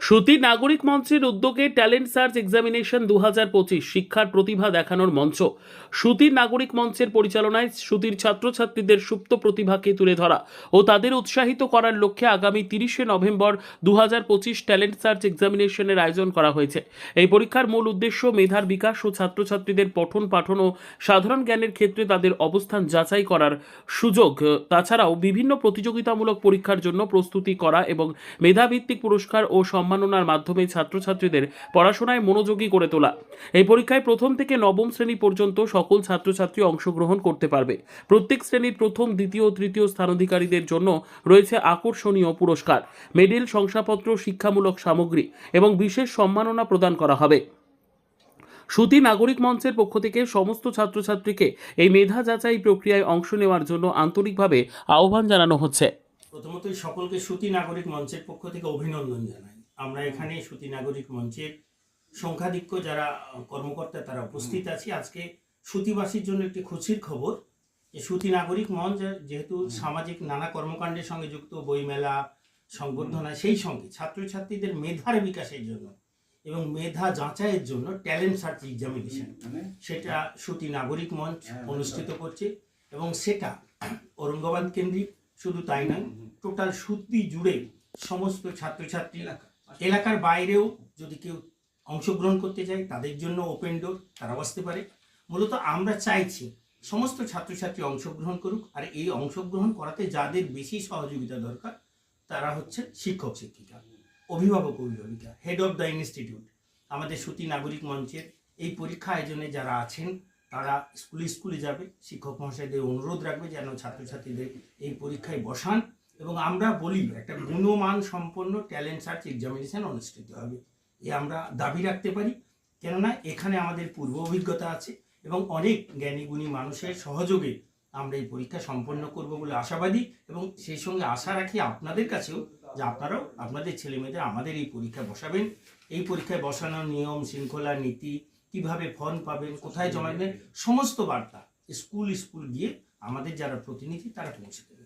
সুতি নাগরিক মঞ্চের উদ্যোগে ট্যালেন্ট সার্চ এক্সামিনেশন দু হাজার পঁচিশ শিক্ষার প্রতিভা দেখানোর মঞ্চ। সুতির নাগরিক মঞ্চের পরিচালনায় সুতির ছাত্রছাত্রীদের সুপ্ত প্রতিভাকে তুলে ধরা ও তাদের উৎসাহিত করার লক্ষ্যে আগামী তিরিশে নভেম্বর দু হাজার পঁচিশ ট্যালেন্ট সার্চ এক্সামিনেশনের আয়োজন করা হয়েছে। এই পরীক্ষার মূল উদ্দেশ্য মেধার বিকাশ ও ছাত্রছাত্রীদের পঠন পাঠন ও সাধারণ জ্ঞানের ক্ষেত্রে তাদের অবস্থান যাচাই করার সুযোগ। তাছাড়াও বিভিন্ন প্রতিযোগিতামূলক পরীক্ষার জন্য প্রস্তুতি করা এবং মেধাভিত্তিক পুরস্কার ও সম্মাননার মাধ্যমে ছাত্রছাত্রীদের পড়াশোনায় মনোযোগী করে তোলা। এই পরীক্ষায় প্রথম থেকে নবম শ্রেণি পর্যন্ত সকল ছাত্রছাত্রী অংশগ্রহণ করতে পারবে। প্রত্যেক শ্রেণির প্রথম, দ্বিতীয় ও তৃতীয় স্থানাধিকারীদের জন্য রয়েছে আকর্ষণীয় পুরস্কার, মেডেল, শংসাপত্র, শিক্ষামূলক সামগ্রী এবং বিশেষ সম্মাননা প্রদান করা হবে। সুতি নাগরিক মঞ্চের পক্ষ থেকে সমস্ত ছাত্রছাত্রীকে এই মেধা যাচাই প্রক্রিয়ায় অংশ নেওয়ার জন্য আন্তরিকভাবে আহ্বান জানানো হচ্ছে। প্রথমতই সকলকে সুতি নাগরিক মঞ্চের পক্ষ থেকে অভিনন্দন জানাই। আমরা এখানে সুতি নাগরিক মঞ্চের সংখ্যাধিক্য যারা কর্মকর্তা তারা উপস্থিত আছি। আজকে সুতিবাসীর জন্য একটি খুশির খবর। যে সুতি নাগরিক মঞ্চ যেহেতু সামাজিক নানা কর্মকাণ্ডের সঙ্গে যুক্ত বইমেলা সংবর্ধনা সেই সঙ্গে ছাত্রছাত্রীদের মেধার বিকাশের জন্য এবং মেধা যাচাইয়ের জন্য ট্যালেন্ট সার্চ এক্সামিনেশন সেটা সুতি নাগরিক মঞ্চ অনুষ্ঠিত করছে এবং সেটা ঔরঙ্গাবাদ কেন্দ্রিক শুধু তাই নয় টোটাল সুতি জুড়ে সমস্ত ছাত্রছাত্রী এলাকার বাইরেও যদি কেউ অংশগ্রহণ করতে চায়, তাদের জন্য ওপেন ডোর তারাও আসতে পারে। মূলত আমরা চাইছি সমস্ত ছাত্রছাত্রী অংশগ্রহণ করুক, আর এই অংশগ্রহণ করাতে যাদের বেশি সহযোগিতা দরকার, তারা হচ্ছে শিক্ষক শিক্ষিকা, অভিভাবক অভিভাবিকা হেড অফ দ্য ইনস্টিটিউট আমাদের সুতি নাগরিক মঞ্চের এই পরীক্ষা আয়োজনে যারা আছেন, তারা স্কুলে স্কুলে যাবে। শিক্ষক মহাশয়দের অনুরোধ রাখবে যেন ছাত্রছাত্রীদের এই পরীক্ষায় বসান। এবং আমরা বলি, একটা গুণমান সম্পন্ন ট্যালেন্ট সার্চ এক্সামিনেশন অনুষ্ঠিত হবে। এ আমরা দাবি রাখতে পারি, কেননা এখানে আমাদের পূর্ব অভিজ্ঞতা আছে এবং অনেক জ্ঞানী গুণী মানুষের সহযোগে আমরা এই পরীক্ষা সম্পন্ন করব বলে আশাবাদী এবং সেই সঙ্গে আশা রাখি আপনাদের কাছেও যে আপনারাও আপনাদের ছেলেমেয়েদের আমাদের এই পরীক্ষা বসাবেন। এই পরীক্ষায় বসানোর নিয়ম, শৃঙ্খলা, নীতি, কীভাবে ফর্ম পাবেন, কোথায় জমা দেবেন, সমস্ত বার্তা স্কুল স্কুল গিয়ে আমাদের যারা প্রতিনিধি তারা পৌঁছে দেবে।